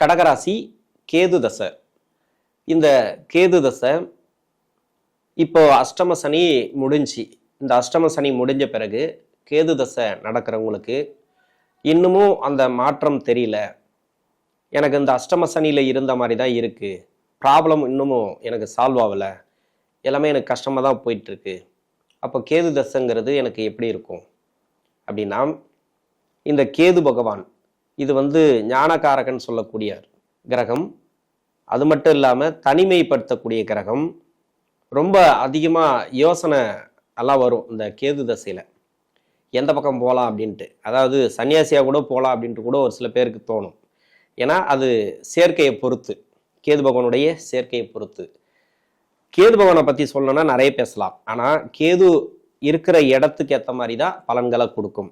கடகராசி கேது தசை இந்த கேது தசை இப்போ அஷ்டம சனி முடிஞ்சு இந்த அஷ்டம சனி முடிஞ்ச பிறகு கேது தசை நடக்கிறவங்களுக்கு இன்னமும் அந்த மாற்றம் தெரியல. எனக்கு இந்த அஷ்டம சனியில் இருந்த மாதிரி தான் இருக்குது ப்ராப்ளம் இன்னமும் எனக்கு சால்வ் ஆகலை. எல்லாமே எனக்கு கஷ்டமாக தான் போயிட்டுருக்கு. அப்போ கேது தசைங்கிறது எனக்கு எப்படி இருக்கும்? அப்படின்னா இந்த கேது பகவான் இது வந்து ஞானகாரகன் சொல்லக்கூடிய கிரகம். அது மட்டும் இல்லாமல் தனிமைப்படுத்தக்கூடிய கிரகம். ரொம்ப அதிகமாக யோசனை எல்லாம் வரும் இந்த கேது தசையில். எந்த பக்கம் போகலாம் அப்படின்ட்டு. அதாவது சன்னியாசியாக கூட போகலாம் அப்படின்ட்டு கூட ஒரு சில பேருக்கு தோணும். ஏன்னா அது சேர்க்கையை பொறுத்து. கேது பகவானுடைய சேர்க்கையை பொறுத்து. கேது பகவானை பற்றி சொல்லணும்னா நிறைய பேசலாம். ஆனால் கேது இருக்கிற இடத்துக்கு ஏற்ற மாதிரி தான் பலன்களை கொடுக்கும்.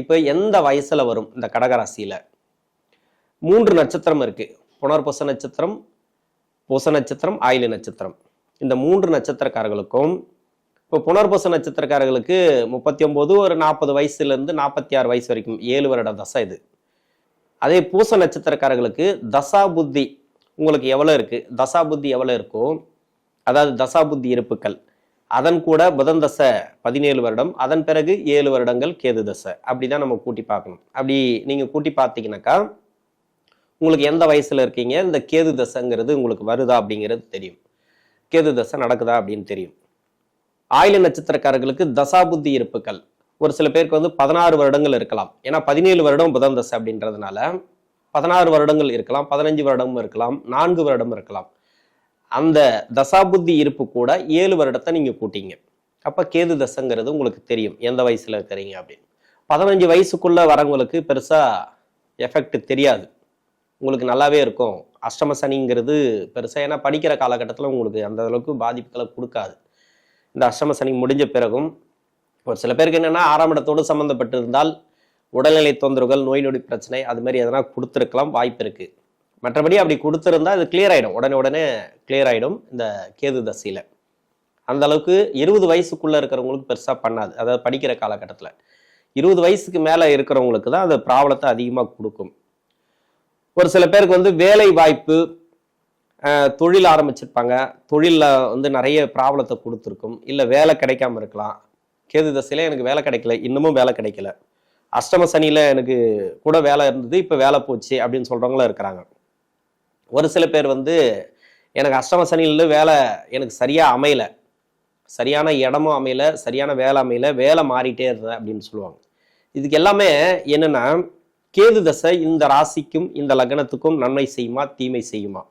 இப்போ எந்த வயசில் வரும் இந்த கடகராசியில்? மூன்று நட்சத்திரம் இருக்கு. புனர்பூச நட்சத்திரம் பூச நட்சத்திரம் ஆயிலு நட்சத்திரம். இந்த மூன்று நட்சத்திரக்காரர்களுக்கும் இப்போ புனர்பூச நட்சத்திரக்காரர்களுக்கு முப்பத்தி ஒன்பது ஒரு நாற்பது வயசுலேருந்து நாற்பத்தி ஆறு வயசு வரைக்கும் ஏழு வருட தசை இது. அதே பூச நட்சத்திரக்காரர்களுக்கு தசா புத்தி உங்களுக்கு எவ்வளோ இருக்குது தசா புத்தி எவ்வளோ இருக்கோ அதாவது தசா புத்தி இருப்புக்கள். அதன் கூட புதன் தசை பதினேழு வருடம் அதன் பிறகு ஏழு வருடங்கள் கேது தசை. அப்படிதான் நம்ம கூட்டி பார்க்கணும். அப்படி நீங்க கூட்டி பார்த்தீங்கன்னாக்கா உங்களுக்கு எந்த வயசுல இருக்கீங்க இந்த கேது தசைங்கிறது உங்களுக்கு வருதா அப்படிங்கிறது தெரியும். கேது தசை நடக்குதா அப்படின்னு தெரியும். ஆயில நட்சத்திரக்காரர்களுக்கு தசாபுத்தி இருப்புகள் ஒரு சில பேருக்கு வந்து பதினாறு வருடங்கள் இருக்கலாம். ஏன்னா பதினேழு வருடம் புதன் தசை அப்படின்றதுனால பதினாறு வருடங்கள் இருக்கலாம் பதினஞ்சு வருடமும் இருக்கலாம் நான்கு வருடம் இருக்கலாம். அந்த தசாபுத்தி இருப்பு கூட ஏழு வருடத்தை நீங்கள் கூட்டிங்க. அப்போ கேது தசைங்கிறது உங்களுக்கு தெரியும். எந்த வயசில் இருக்கிறீங்க அப்படின்னு. பதினஞ்சு வயசுக்குள்ளே வரவங்களுக்கு பெருசாக எஃபெக்ட் தெரியாது. உங்களுக்கு நல்லாவே இருக்கும். அஷ்டம சனிங்கிறது பெருசாக ஏன்னா படிக்கிற காலகட்டத்தில் உங்களுக்கு அந்த அளவுக்கு பாதிப்புகளை கொடுக்காது. இந்த அஷ்டம சனி முடிஞ்ச பிறகும் ஒரு சில பேருக்கு என்னென்னா ஆறாம் இடத்தோடு உடல்நிலை தொந்தரவுகள் நோய் நொடி பிரச்சனை அது மாதிரி எதனா கொடுத்துருக்கலாம் வாய்ப்பு இருக்குது மற்றபடி அப்படி கொடுத்துருந்தா அது கிளியர் ஆகிடும் உடனே உடனே கிளியர் ஆகிடும் இந்த கேது தசையில். அந்த அளவுக்கு இருபது வயசுக்குள்ளே இருக்கிறவங்களுக்கு பெருசாக பண்ணாது. அதாவது படிக்கிற காலகட்டத்தில். இருபது வயசுக்கு மேலே இருக்கிறவங்களுக்கு தான் அது ப்ராப்ளத்தை அதிகமாக கொடுக்கும். ஒரு சில பேருக்கு வந்து வேலை வாய்ப்பு தொழில் ஆரம்பிச்சிருப்பாங்க. தொழிலில் வந்து நிறைய ப்ராப்ளத்தை கொடுத்துருக்கும். இல்லை வேலை கிடைக்காம இருக்கலாம். கேது தசையில் எனக்கு வேலை கிடைக்கல. இன்னமும் வேலை கிடைக்கல. அஷ்டம சனியில் எனக்கு கூட வேலை இருந்தது. இப்போ வேலை போச்சு அப்படின்னு சொல்கிறவங்களும் இருக்கிறாங்க. ஒரு சில பேர் வந்து எனக்கு அஷ்டம சனியில் வேலை எனக்கு சரியாக அமையல. சரியான இடமும் அமையல சரியான வேலை அமையல வேலை மாறிட்டே இருந்தேன் அப்படின்னு சொல்லுவாங்க. இதுக்கு எல்லாமே என்னென்னா கேது தசை இந்த ராசிக்கும் இந்த லக்னத்துக்கும் நன்மை செய்யுமா தீமை செய்யுமா?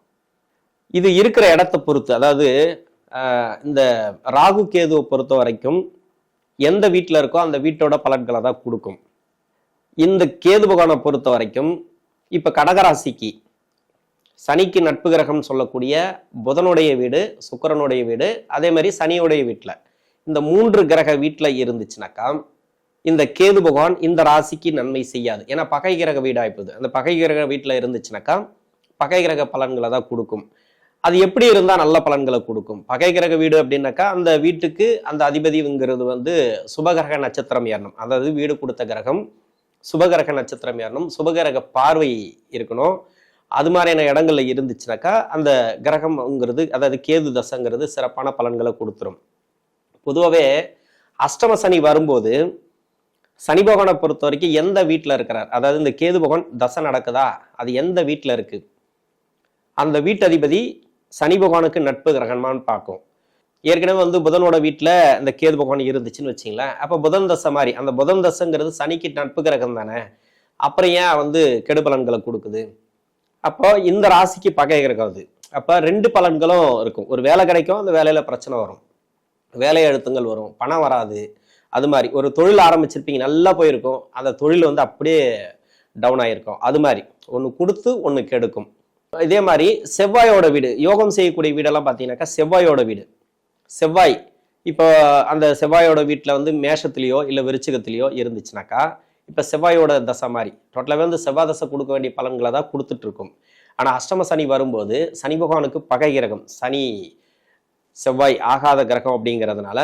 இது இருக்கிற இடத்த பொறுத்து அதாவது இந்த ராகு கேதுவை பொறுத்த வரைக்கும் எந்த வீட்டில் இருக்கோ அந்த வீட்டோட பலன்களை தான் கொடுக்கும். இந்த கேது பகவானை பொறுத்த வரைக்கும் இப்போ கடகராசிக்கு சனிக்கு நட்பு கிரகம் சொல்லக்கூடிய புதனுடைய வீடு சுக்கிரனுடைய வீடு அதே மாதிரி சனியுடைய வீட்டில் இந்த மூன்று கிரக வீட்டில் இருந்துச்சுனாக்கா இந்த கேது பகவான் இந்த ராசிக்கு நன்மை செய்யாது. ஏன்னா பகை கிரக வீடாய்ப்புது அந்த பகை கிரக வீட்டில் இருந்துச்சுனாக்கா பகை கிரக பலன்களை தான் கொடுக்கும். அது எப்படி இருந்தால் நல்ல பலன்களை கொடுக்கும்? பகை கிரக வீடு அப்படின்னாக்கா அந்த வீட்டுக்கு அந்த அதிபதிங்கிறது வந்து சுபகிரக நட்சத்திரம் ஏறணும். அதாவது வீடு கொடுத்த கிரகம் சுபகிரக நட்சத்திரம் ஏறணும். சுபகிரக பார்வை இருக்கணும். அது மாதிரியான இடங்கள்ல இருந்துச்சுனாக்கா அந்த கிரகம்ங்கிறது அதாவது கேது தசைங்கிறது சிறப்பான பலன்களை கொடுத்துரும். பொதுவாகவே அஷ்டம சனி வரும்போது சனி பகவானை பொறுத்த வரைக்கும் எந்த வீட்டில் இருக்கிறார்? அதாவது இந்த கேது பகவான் தசை நடக்குதா? அது எந்த வீட்டில் இருக்கு? அந்த வீட்டதிபதி சனி பகவானுக்கு நட்பு கிரகமான்னு பார்க்கும். ஏற்கனவே வந்து புதனோட வீட்டில் இந்த கேது பகவான் இருந்துச்சுன்னு வச்சிங்களேன். அப்போ புதன் தசை மாதிரி அந்த புதன் தசைங்கிறது சனிக்கு நட்பு கிரகம் தானே அப்புறம் ஏன் வந்து கெடுபலன்களை கொடுக்குது? அப்போ இந்த ராசிக்கு பகை இருக்காது. அப்போ ரெண்டு பலன்களும் இருக்கும். ஒரு வேலை கிடைக்கும் அந்த வேலையில பிரச்சனை வரும். வேலை அழுத்தங்கள் வரும். பணம் வராது. அது மாதிரி. ஒரு தொழில் ஆரம்பிச்சிருப்பீங்க நல்லா போயிருக்கும். அந்த தொழில் வந்து அப்படியே டவுன் ஆகிருக்கும் அது மாதிரி. ஒன்று கொடுத்து ஒன்று கெடுக்கும். இதே மாதிரி செவ்வாயோட வீடு. யோகம் செய்யக்கூடிய வீடெல்லாம் பார்த்தீங்கன்னாக்கா செவ்வாயோட வீடு. செவ்வாய். இப்போ அந்த செவ்வாயோட வீட்டில் வந்து மேஷத்துலேயோ இல்லை விருச்சிகத்திலேயோ இருந்துச்சுனாக்கா இப்போ செவ்வாயோட தசை மாதிரி. டோட்டலாகவே வந்து செவ்வாய் தசை கொடுக்க வேண்டிய பலன்களை தான் கொடுத்துட்ருக்கும். ஆனால் அஷ்டம சனி வரும்போது சனி பகவானுக்கு பகை கிரகம் சனி செவ்வாய் ஆகாத கிரகம் அப்படிங்கிறதுனால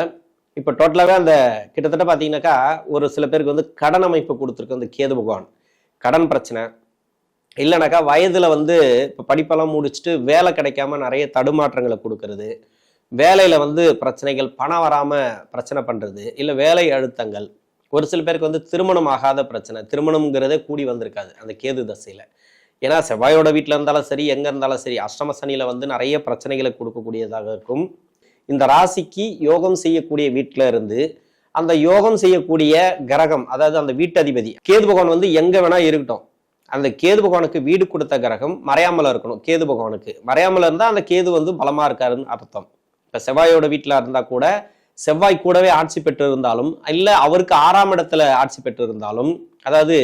இப்போ டோட்டலாகவே அந்த கிட்டத்தட்ட பார்த்தீங்கன்னாக்கா ஒரு சில பேருக்கு வந்து கடன் அமைப்பு கொடுத்துருக்கு அந்த கேது பகவான். கடன் பிரச்சனை. இல்லைனாக்கா வயதில் வந்து இப்போ படிப்பெல்லாம் முடிச்சுட்டு வேலை கிடைக்காம நிறைய தடுமாற்றங்களை கொடுக்கறது. வேலையில் வந்து பிரச்சனைகள் பணம் வராமல் பிரச்சனை பண்ணுறது இல்லை வேலை அழுத்தங்கள். ஒரு சில பேருக்கு வந்து திருமணம் ஆகாத பிரச்சனை. திருமணம்ங்கிறதே கூடி வந்திருக்காது அந்த கேது தசையில். ஏன்னா செவ்வாயோட வீட்டில் இருந்தாலும் சரி எங்கே இருந்தாலும் சரி அஷ்டம சனியில் வந்து நிறைய பிரச்சனைகளை கொடுக்கக்கூடியதாக இருக்கும். இந்த ராசிக்கு யோகம் செய்யக்கூடிய வீட்டில் இருந்து அந்த யோகம் செய்யக்கூடிய கிரகம் அதாவது அந்த வீட்டதிபதி கேது பகவான் வந்து எங்கே வேணால் இருக்கட்டும். அந்த கேது பகவானுக்கு வீடு கொடுத்த கிரகம் மறையாமல் இருக்கணும் கேது பகவானுக்கு. மறையாமல் இருந்தால் அந்த கேது வந்து பலமாக இருக்காருன்னு அர்த்தம். இப்போ செவ்வாயோட வீட்டில் இருந்தால் கூட செவ்வாய் கூடவே ஆட்சி பெற்று இருந்தாலும் அவருக்கு ஆறாம் இடத்துல ஆட்சி பெற்று இருந்தாலும் அதாவது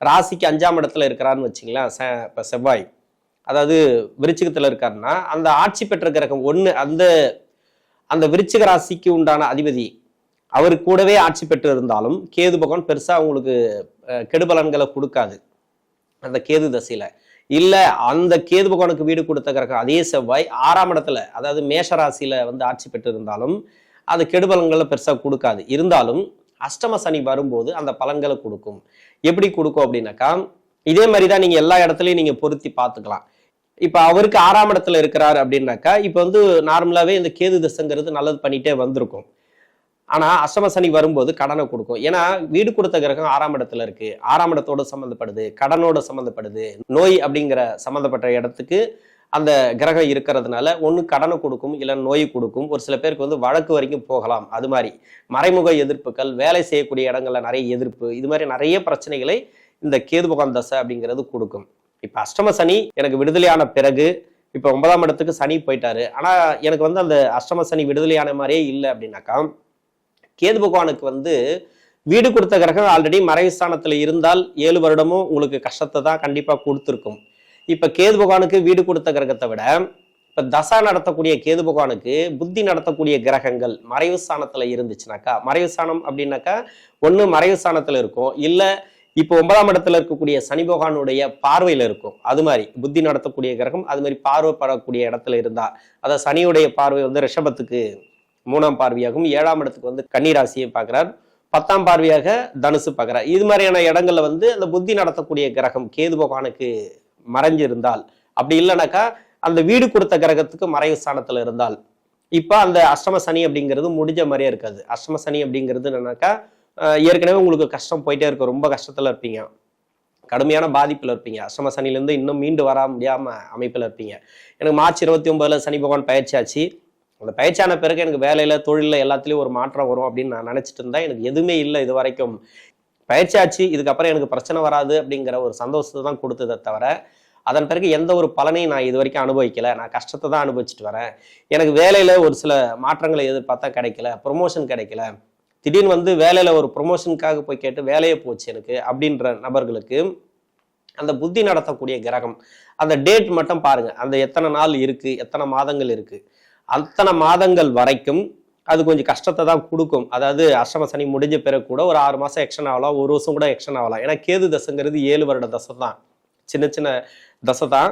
ராசிக்கு அஞ்சாம் இடத்துல இருக்கிறான்னு வச்சிங்களேன் இப்போ செவ்வாய். அதாவது விருச்சிகத்தில் இருக்காருன்னா அந்த ஆட்சி பெற்ற கிரகம் ஒன்று அந்த அந்த விருச்சிக ராசிக்கு உண்டான அதிபதி அவர் கூடவே ஆட்சி பெற்று இருந்தாலும் கேது பகவான் பெருசாக உங்களுக்கு கெடுபலன்களை கொடுக்காது. அந்த கேது தசையில். இல்லை அந்த கேது பகவானுக்கு வீடு கொடுத்த கிரகம் அதே செவ்வாய் ஆறாம் இடத்துல அதாவது மேஷ ராசியில் வந்து ஆட்சி பெற்று இருந்தாலும் அது கெடுபலன்களை பெருசாக கொடுக்காது. இருந்தாலும் அஷ்டம சனி வரும்போது அந்த பலன்களை கொடுக்கும். எப்படி கொடுக்கும் அப்படின்னாக்கா இதே மாதிரி தான் நீங்கள் எல்லா இடத்துலையும் நீங்கள் பொருத்தி பார்த்துக்கலாம். இப்போ அவருக்கு ஆறாம் இடத்துல இருக்கிறாரு அப்படின்னாக்கா இப்போ வந்து நார்மலாகவே இந்த கேது திசைங்கிறது நல்லது பண்ணிட்டே வந்திருக்கும். ஆனால் அஷ்டம சனி வரும்போது கடனை கொடுக்கும். ஏன்னா வீடு கொடுத்த கிரகம் ஆறாம் இடத்துல இருக்கு. ஆறாம் இடத்தோடு சம்மந்தப்படுது கடனோட சம்மந்தப்படுது நோய் அப்படிங்கிற சம்மந்தப்பட்ட இடத்துக்கு அந்த கிரகம் இருக்கிறதுனால ஒன்று கடனை கொடுக்கும் இல்லை நோய் கொடுக்கும். ஒரு சில பேருக்கு வந்து வழக்கு வரைக்கும் போகலாம். அது மாதிரி மறைமுக எதிர்ப்புகள் வேலை செய்யக்கூடிய இடங்களில் நிறைய எதிர்ப்பு இது மாதிரி நிறைய பிரச்சனைகளை இந்த கேது பகவான் தசை அப்படிங்கிறது கொடுக்கும். இப்போ அஷ்டம சனி எனக்கு விடுதலையான பிறகு இப்போ ஒன்பதாம் இடத்துக்கு சனி போயிட்டாரு. ஆனால் எனக்கு வந்து அந்த அஷ்டம சனி விடுதலையான மாதிரியே இல்லை அப்படின்னாக்கா கேது பகவானுக்கு வந்து வீடு கொடுத்த கிரகம் ஆல்ரெடி மறைவு ஸ்தானத்தில் இருந்தால் ஏழு வருடமும் உங்களுக்கு கஷ்டத்தை தான் கண்டிப்பாக கொடுத்துருக்கும். இப்ப கேது பகவானுக்கு வீடு கொடுத்த கிரகத்தை விட இப்ப தசா நடத்தக்கூடிய கேது பகவானுக்கு புத்தி நடத்தக்கூடிய கிரகங்கள் மறைவு ஸ்தானத்துல இருந்துச்சுனாக்கா மறைவு ஸ்தானம் அப்படின்னாக்கா ஒண்ணு மறைவு ஸ்தானத்துல இருக்கும். இல்ல இப்போ ஒன்பதாம் இடத்துல இருக்கக்கூடிய சனி பகவானுடைய பார்வையில இருக்கும். அது மாதிரி புத்தி நடத்தக்கூடிய கிரகம் அது மாதிரி பார்வைப்படக்கூடிய இடத்துல இருந்தா அதாவது சனியுடைய பார்வை வந்து ரிஷபத்துக்கு மூணாம் பார்வையாகவும் ஏழாம் இடத்துக்கு வந்து கன்னிராசியை பார்க்கிறார். பத்தாம் பார்வையாக தனுசு பார்க்கிறார். இது மாதிரியான இடங்கள்ல வந்து அந்த புத்தி நடத்தக்கூடிய கிரகம் கேது பகவானுக்கு மறைஞ்சிருந்தால். அப்படி இல்லைனாக்கா அந்த வீடு கொடுத்த கிரகத்துக்கு மறைவு ஸ்தானத்தில் இருந்தால். இப்ப அந்த அஷ்டம சனி அப்படிங்கிறது முடிஞ்ச மாதிரியே இருக்காது. அஷ்டம சனி அப்படிங்கிறது என்னன்னாக்கா ஏற்கனவே உங்களுக்கு கஷ்டம் போயிட்டே இருக்கும் ரொம்ப கஷ்டத்துல இருப்பீங்க. கடுமையான பாதிப்புல இருப்பீங்க. அஷ்டம சனிலேருந்து இன்னும் மீண்டு வர முடியாம அமைப்புல இருப்பீங்க. எனக்கு மார்ச் இருபத்தி ஒன்பதுல சனி பகவான் பயிற்சியாச்சு அந்த பயிற்சியான பிறகு எனக்கு வேலையில தொழிலில் எல்லாத்துலயும் ஒரு மாற்றம் வரும் அப்படின்னு நான் நினைச்சிட்டு இருந்தேன் எனக்கு எதுவுமே இல்லை இது வரைக்கும் பயிற்சியாச்சு இதுக்கப்புறம் எனக்கு பிரச்சனை வராது அப்படிங்கிற ஒரு சந்தோஷத்தை தான் கொடுத்ததை தவிர அதன் பிறகு எந்த ஒரு பலனையும் நான் இது வரைக்கும் அனுபவிக்கல. நான் கஷ்டத்தை தான் அனுபவிச்சுட்டு வரேன். எனக்கு வேலையில ஒரு சில மாற்றங்களை எதிர்பார்த்தா கிடைக்கல ப்ரொமோஷன் கிடைக்கல. திடீர்னு வந்து வேலையில ஒரு ப்ரொமோஷனுக்காக போய் கேட்டு வேலையே போச்சு எனக்கு அப்படின்ற நபர்களுக்கு அந்த புத்தி நடத்தக்கூடிய கிரகம் அந்த டேட் மட்டும் பாருங்க. அந்த எத்தனை நாள் இருக்கு எத்தனை மாதங்கள் இருக்கு. அத்தனை மாதங்கள் வரைக்கும் அது கொஞ்சம் கஷ்டத்தை தான் கொடுக்கும். அதாவது அஷ்டம சனி முடிஞ்ச பிறகு கூட ஒரு ஆறு மாதம் எக்ஷன் ஆகலாம் ஒரு வருஷம் கூட எக்ஷன் ஆகலாம். ஏன்னா கேது தசைங்கிறது ஏழு வருட தசை தான். சின்ன சின்ன தசை தான்.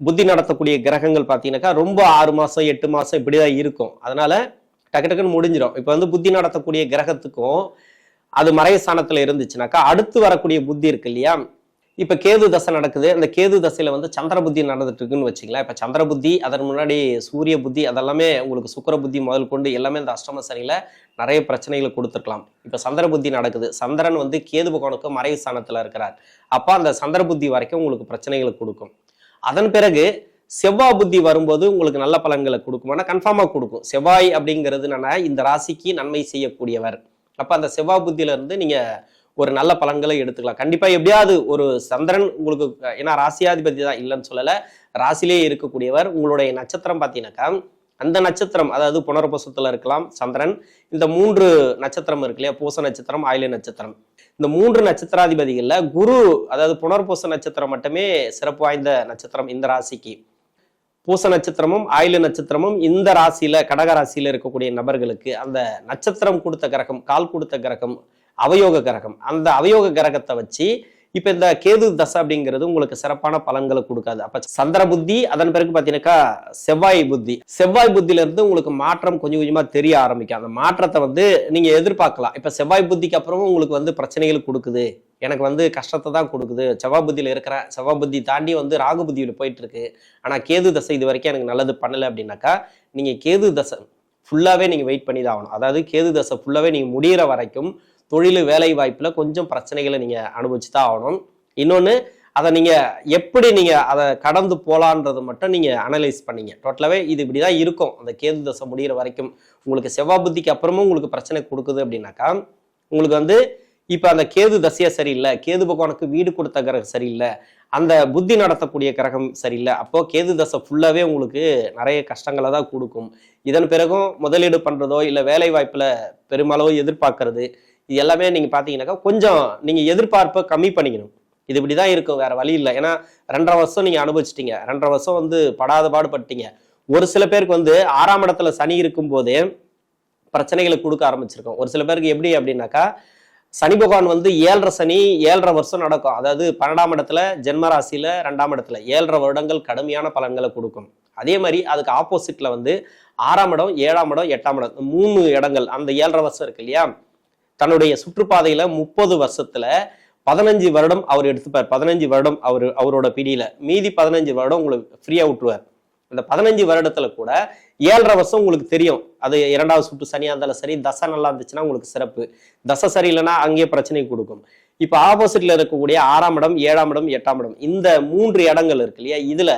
புத்தி நடத்தக்கூடிய கிரகங்கள் பார்த்தீங்கன்னாக்கா ரொம்ப ஆறு மாதம் எட்டு மாதம் இப்படி தான் இருக்கும். அதனால டக்கு டக்குன்னு முடிஞ்சிடும் இப்போ வந்து புத்தி நடத்தக்கூடிய கிரகத்துக்கும் அது மறைய ஸ்தானத்தில் இருந்துச்சுனாக்கா அடுத்து வரக்கூடிய புத்தி இருக்கு இல்லையா? இப்ப கேது தசை நடக்குது. அந்த கேது தசையில வந்து சந்திர புத்தி நடந்துட்டு இருக்குன்னு வச்சுக்கலாம் இப்ப சந்திர புத்தி அதன் முன்னாடி சூரிய புத்தி அதெல்லாமே உங்களுக்கு சுக்கர புத்தி முதல் கொண்டு எல்லாமே இந்த அஷ்டம சனியில நிறைய பிரச்சனைகளை கொடுத்துருக்கலாம். இப்ப சந்திர புத்தி நடக்குது. சந்திரன் வந்து கேது பகவானுக்கு மறைவு ஸ்தானத்துல இருக்கிறார். அப்ப அந்த சந்திர புத்தி வரைக்கும் உங்களுக்கு பிரச்சனைகளை கொடுக்கும். அதன் பிறகு செவ்வாய் புத்தி வரும்போது உங்களுக்கு நல்ல பலன்களை கொடுக்குமானா கன்ஃபார்மா கொடுக்கும். செவ்வாய் அப்படிங்கிறது என்னன்னா இந்த ராசிக்கு நன்மை செய்யக்கூடியவர். அப்ப அந்த செவ்வாய் புத்தியில இருந்து நீங்க ஒரு நல்ல பலன்களை எடுத்துக்கலாம். கண்டிப்பா எப்படியாவது ஒரு சந்திரன் உங்களுக்கு ஏன்னா ராசியாதிபதி தான் இல்லைன்னு சொல்லலை. ராசிலேயே இருக்கக்கூடியவர் உங்களுடைய நட்சத்திரம் பார்த்தீங்கன்னாக்கா அந்த நட்சத்திரம் அதாவது புனர்பூசத்துல இருக்கலாம் சந்திரன். இந்த மூன்று நட்சத்திரம் இருக்கு இல்லையா? பூச நட்சத்திரம் ஆயில நட்சத்திரம். இந்த மூன்று நட்சத்திராதிபதிகளில் குரு அதாவது புனர்பூச நட்சத்திரம் மட்டுமே சிறப்பு வாய்ந்த நட்சத்திரம் இந்த ராசிக்கு. பூச நட்சத்திரமும் ஆயில நட்சத்திரமும் இந்த ராசியில கடக ராசியில இருக்கக்கூடிய நபர்களுக்கு அந்த நட்சத்திரம் கொடுத்த கிரகம் கால் கொடுத்த கிரகம் அவயோக கிரகம். அந்த அவயோக கிரகத்தை வச்சு இப்ப இந்த கேது தசை அப்படிங்கிறது உங்களுக்கு சிறப்பான பலன்களை கொடுக்காது. அப்ப சந்திர புத்தி அதன் பிறகு பாத்தீங்கன்னாக்கா செவ்வாய் புத்தி. செவ்வாய் புத்தியிலேருந்து உங்களுக்கு மாற்றம் கொஞ்சம் கொஞ்சமா தெரிய ஆரம்பிக்கும். அந்த மாற்றத்தை வந்து நீங்க எதிர்பார்க்கலாம். இப்ப செவ்வாய் புத்திக்கு அப்புறமும் உங்களுக்கு வந்து பிரச்சனைகள் கொடுக்குது. எனக்கு வந்து கஷ்டத்தை தான் கொடுக்குது. செவ்வாய் புத்தியில இருக்கிற செவ்வாய் புத்தி தாண்டி வந்து ராகு புத்தியில போயிட்டு இருக்கு ஆனா கேது தசை இது வரைக்கும் எனக்கு நல்லது பண்ணல அப்படின்னாக்கா நீங்க கேது தசை ஃபுல்லாவே நீங்க வெயிட் பண்ணி தான் ஆகணும். அதாவது கேது தசை ஃபுல்லாவே நீங்க முடியிற வரைக்கும் தொழில் வேலை வாய்ப்பில் கொஞ்சம் பிரச்சனைகளை நீங்கள் அனுபவிச்சு தான் ஆகணும். இன்னொன்று அதை நீங்கள் எப்படி நீங்கள் அதை கடந்து போகலான்றது மட்டும் நீங்கள் அனலைஸ் பண்ணீங்க. டோட்டலாகவே இது இப்படி தான் இருக்கும். அந்த கேது தசை முடிகிற வரைக்கும் உங்களுக்கு செவ்வாய் புத்திக்கு அப்புறமும் உங்களுக்கு பிரச்சனை கொடுக்குது அப்படின்னாக்கா உங்களுக்கு வந்து இப்போ அந்த கேது தசையாக சரியில்லை கேது பகவானுக்கு வீடு கொடுத்த கிரகம் சரியில்லை அந்த புத்தி நடத்தக்கூடிய கிரகம் சரியில்லை அப்போ கேது தசை ஃபுல்லாகவே உங்களுக்கு நிறைய கஷ்டங்களை தான் கொடுக்கும். இதன் பிறகும் முதலீடு பண்ணுறதோ இல்லை வேலை வாய்ப்பில் பெருமளவு எதிர்பார்க்கறது இது எல்லாமே நீங்கள் பார்த்தீங்கன்னாக்கா கொஞ்சம் நீங்கள் எதிர்பார்ப்பை கம்மி பண்ணிக்கணும். இது இப்படி தான் இருக்கும் வேறு வழி இல்லை. ஏன்னா ரெண்டரை வருஷம் நீங்கள் அனுபவிச்சிட்டீங்க. ரெண்டரை வருஷம் வந்து படாத பாடுபட்டீங்க ஒரு சில பேருக்கு வந்து ஆறாம் இடத்துல சனி இருக்கும்போதே பிரச்சனைகளை கொடுக்க ஆரம்பிச்சிருக்கோம். ஒரு சில பேருக்கு எப்படி அப்படின்னாக்கா சனி பகவான் வந்து ஏழரை சனி ஏழரை வருஷம் நடக்கும். அதாவது பன்னெண்டாம் இடத்துல ஜென்மராசியில ரெண்டாம் இடத்துல. ஏழரை வருடங்கள் கடுமையான பலன்களை கொடுக்கும். அதே மாதிரி அதுக்கு ஆப்போசிட்ல வந்து ஆறாம் இடம் ஏழாம் இடம் எட்டாம் இடம். மூணு இடங்கள் அந்த ஏழரை வருஷம் இருக்கு இல்லையா? தன்னுடைய சுற்றுப்பாதையில முப்பது வருஷத்துல பதினஞ்சு வருடம் அவர் எடுத்துப்பார். பதினஞ்சு வருடம் அவர் அவரோட பிடியில. மீதி பதினஞ்சு வருடம் உங்களுக்கு ஃப்ரீயா விட்டுருவார். அந்த பதினஞ்சு வருடத்துல கூட ஏழரை வருஷம் உங்களுக்கு தெரியும். அது இரண்டாவது சுற்று சனியா இருந்தாலும் சரி தசை நல்லா இருந்துச்சுன்னா உங்களுக்கு சிறப்பு. தசை சரியில்லைன்னா அங்கேயே பிரச்சனை கொடுக்கும். இப்ப ஆப்போசிட்ல இருக்கக்கூடிய ஆறாம் இடம் ஏழாம் இடம் எட்டாம் இடம். இந்த மூன்று இடங்கள் இருக்கு இல்லையா? இதுல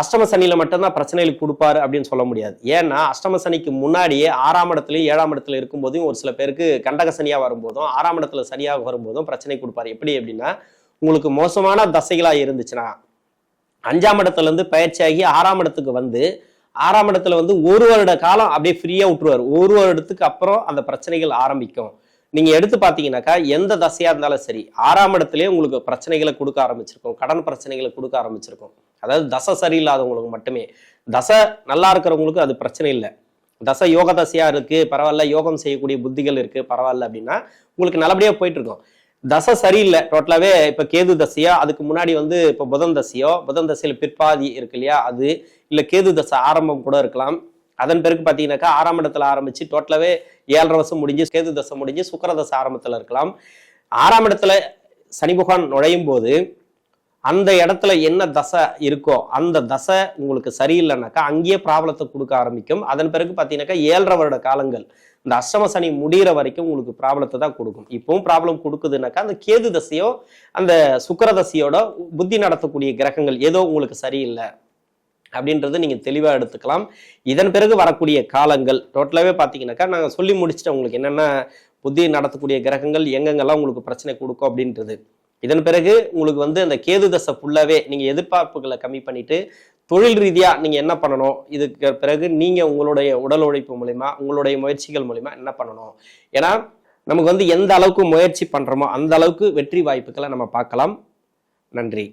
அஷ்டம சனியில மட்டும்தான் பிரச்சனைகள் கொடுப்பாரு அப்படின்னு சொல்ல முடியாது. ஏன்னா அஷ்டம சனிக்கு முன்னாடியே ஆறாம் இடத்துலயும் ஏழாம் இடத்துல இருக்கும்போதும் ஒரு சில பேருக்கு கண்டக சனியா வரும்போதும் ஆறாம் இடத்துல சனியாக வரும்போதும் பிரச்சனை கொடுப்பாரு. எப்படி அப்படின்னா உங்களுக்கு மோசமான தசைகளா இருந்துச்சுன்னா அஞ்சாம் இடத்துல இருந்து பயிற்சியாகி ஆறாம் இடத்துக்கு வந்து ஆறாம் இடத்துல வந்து ஒரு வருட காலம் அப்படியே ஃப்ரீயா விட்டுருவார். ஒரு வருடத்துக்கு அப்புறம் அந்த பிரச்சனைகள் ஆரம்பிக்கும். நீங்க எடுத்து பாத்தீங்கன்னாக்கா எந்த தசையா இருந்தாலும் சரி ஆறாம் இடத்துலயே உங்களுக்கு பிரச்சனைகளை கொடுக்க ஆரம்பிச்சிருக்கும். கடன் பிரச்சனைகளை கொடுக்க ஆரம்பிச்சிருக்கும். அதாவது தசை சரியில்லாதவங்களுக்கு மட்டுமே. தசை நல்லா இருக்கிறவங்களுக்கு அது பிரச்சனை இல்லை. தசை யோக தசையா இருக்கு பரவாயில்ல யோகம் செய்யக்கூடிய புத்திகள் இருக்கு பரவாயில்ல அப்படின்னா உங்களுக்கு நல்லபடியா போயிட்டு இருக்கும். தசை சரியில்லை டோட்டலாவே இப்ப கேது தசையா அதுக்கு முன்னாடி வந்து இப்ப புதன் தசையோ புதன் தசையில பிற்பாதி இருக்கு இல்லையா அது இல்ல கேது தசை ஆரம்பம் கூட இருக்கலாம். அதன் பிறகு பாத்தீங்கன்னாக்கா ஆறாம் இடத்துல ஆரம்பிச்சு டோட்டலாவே ஏழரை வருஷம் முடிஞ்சு கேது தசை முடிஞ்சு சுக்கர தசை ஆரம்பத்துல இருக்கலாம். ஆறாம் இடத்துல சனி பகவான் நுழையும் போது அந்த இடத்துல என்ன தசை இருக்கோ அந்த தசை உங்களுக்கு சரியில்லைனாக்கா அங்கேயே ப்ராப்ளத்தை கொடுக்க ஆரம்பிக்கும். அதன் பிறகு பார்த்தீங்கன்னாக்கா ஏழரை வருட காலங்கள். இந்த அஷ்டம சனி முடிகிற வரைக்கும் உங்களுக்கு ப்ராப்ளத்தை தான் கொடுக்கும். இப்பவும் ப்ராப்ளம் கொடுக்குதுனாக்கா அந்த கேது தசையோ அந்த சுக்கிர தசையோட புத்தி நடத்தக்கூடிய கிரகங்கள் ஏதோ உங்களுக்கு சரியில்லை அப்படின்றத நீங்கள் தெளிவாக எடுத்துக்கலாம். இதன் பிறகு வரக்கூடிய காலங்கள். டோட்டலாகவே பார்த்தீங்கன்னாக்கா நாங்கள் சொல்லி முடிச்சிட்டோம் உங்களுக்கு என்னென்ன புத்தி நடத்தக்கூடிய கிரகங்கள் எங்கெங்கெல்லாம் உங்களுக்கு பிரச்சனை கொடுக்கும் அப்படின்றது. இதன் பிறகு உங்களுக்கு வந்து அந்த கேது தசை ஃபுல்லாவே நீங்க எதிர்பார்ப்புகளை கம்மி பண்ணிட்டு தொழில் ரீதியா நீங்க என்ன பண்ணணும்? இதுக்கு பிறகு நீங்க உங்களுடைய உடல் உழைப்பு மூலிமா உங்களுடைய முயற்சிகள் மூலிமா என்ன பண்ணணும்? ஏன்னா நமக்கு வந்து எந்த அளவுக்கு முயற்சி பண்றோமோ அந்த அளவுக்கு வெற்றி வாய்ப்புகளை நம்ம பார்க்கலாம். நன்றி.